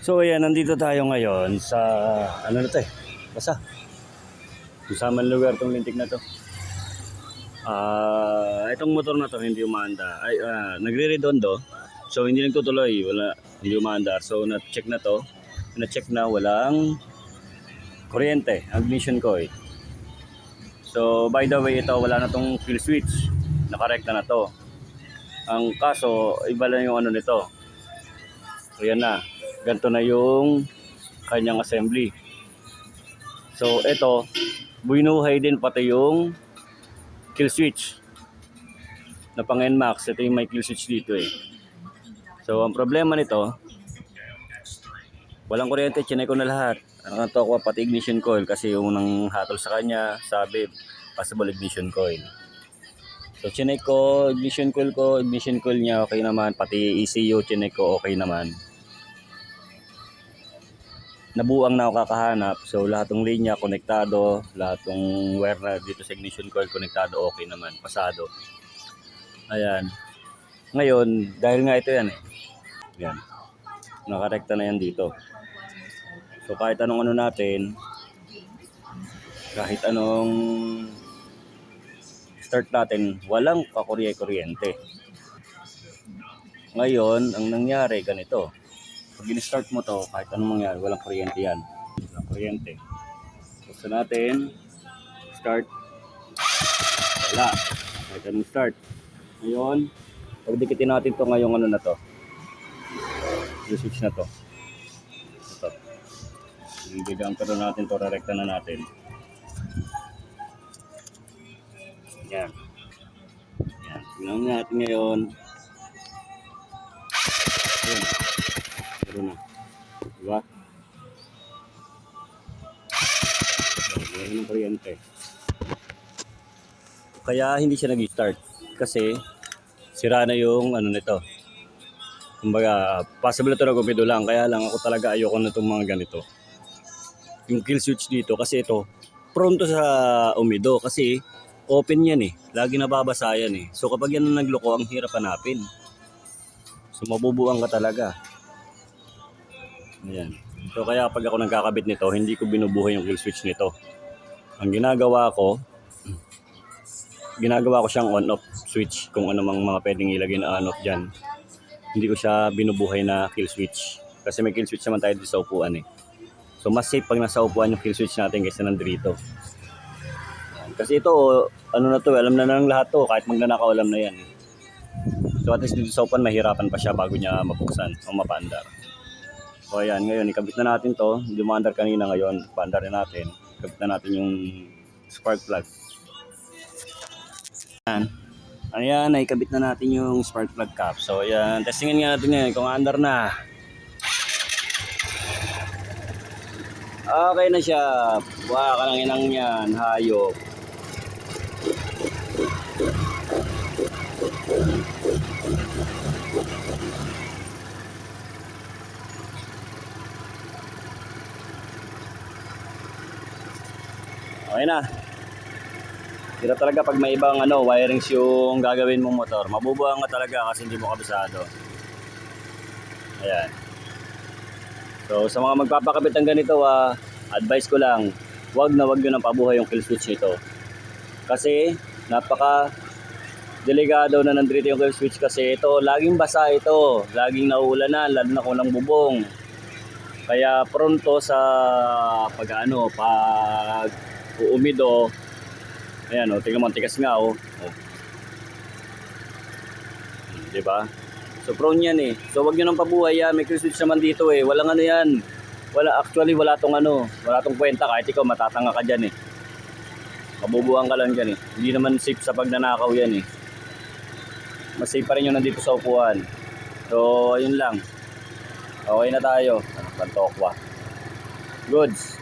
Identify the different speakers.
Speaker 1: So ayan, nandito tayo ngayon sa, ano na to eh, man lugar tong lintik na to. Ah, itong motor na to hindi umanda. Ay, ah, nagre-redondo. So hindi nagtutuloy, wala hindi umanda. So na-check na to. Na-check na walang kuryente, ignition coil. So by the way, ito wala na tong kill switch. Nakarekta na to. Ang kaso, iba lang yung ano nito. So yan na. Ganito na yung kanyang assembly. So ito, buinuhay din pati yung kill switch na pang NMAX. Ito yung may kill switch dito eh. So ang problema nito, walang kuryente, chinay ko na lahat. Ang to ko pati ignition coil kasi yung unang hatol sa kanya, sabi possible ignition coil. So chinay ko, ignition coil ko, ignition coil niya okay naman, pati ECU chinay ko okay naman. Nabuang na ako kakahanap, so lahat ng linya konektado, lahat ng wire dito sa ignition coil konektado okay naman, pasado. Ayan. Ngayon, dahil nga ito yan eh. Yan. Nakarekta na yan dito. So kahit anong ano natin, kahit anong start natin, walang kakurye-kuryente. Ngayon, ang nangyari ganito. Pag in-start mo to, kahit anong mangyari, walang kuryente yan. Walang kuryente. Buksan natin. Start. Wala. Kahit anong start. Ngayon, pagdikitin natin to ngayong ano na to. Yung switch na to. Ito. Ibigyan ko na natin to, rekta na natin. Yan. Yan. Tingnan natin ngayon. Yan. Meron na. Diba? Meron ng kuryente. Kaya hindi siya nag-start. Kasi sira na yung ano nito. Kumbaga, possible ito na gumido lang. Kaya lang ako talaga ayoko na itong mga ganito. Yung kill switch dito kasi ito, prone to sa umido kasi open yan eh. Lagi nababasa yan eh. So kapag yan ang nagloko, ang hirap hanapin. So mabubuang ka talaga. Ayan. So kaya pag ako nagkakabit nito, hindi ko binubuhay yung kill switch nito. Ang ginagawa ko, ginagawa ko siyang on-off switch kung ano mang mga pwedeng ilagay na on-off dyan. Hindi ko siya binubuhay na kill switch. Kasi may kill switch naman tayo dito sa upuan eh. So mas safe pag nasa upuan yung kill switch natin kaysa nandito. Kasi ito, ano na to, alam na ng lahat to. Kahit magnanakaw, alam na yan. eh. So at least dito sa upuan, mahirapan pa siya bago niya mabuksan o mapaandar. So ayan, ngayon, ikabit na natin to. Hindi maandar kanina ngayon, paandar na natin. Ikabit na natin yung spark plug. Ayan. Ayan, naikabit na natin yung spark plug cap. So ayan, testingin nga natin ngayon kung andar na. Okay na siya. Buha ka ng inang yan, hayop. Okay na. Hirap talaga pag may ibang ano, wirings yung gagawin mong motor. Mabubuang ka talaga kasi hindi mo kabisado. Ayan. So sa mga magpapakabit ng ganito, ah, advice ko lang, wag na wag nyo nang pabuhay yung kill switch nito. Kasi napaka delikado na nandito yung kill switch kasi ito, laging basa ito, laging nauulanan, lalo na kung lang bubong. Kaya pronto sa pag ano, pag uumido, ayan o, tingnan mo, tigas nga o. Oh. Di ba? So prone yan eh. So wag niyo nang pabuhay yan. May kill switch naman dito eh. Walang ano yan. Wala, actually wala tong ano. Wala tong kwenta kahit ikaw matatanga ka dyan eh. Mabubuang ka lang dyan eh. Hindi naman safe sa pagnanakaw yan eh. Mas safe pa rin yung nandito sa upuan. So ayun lang. Okay na tayo. Ano, Pantokwa. Goods.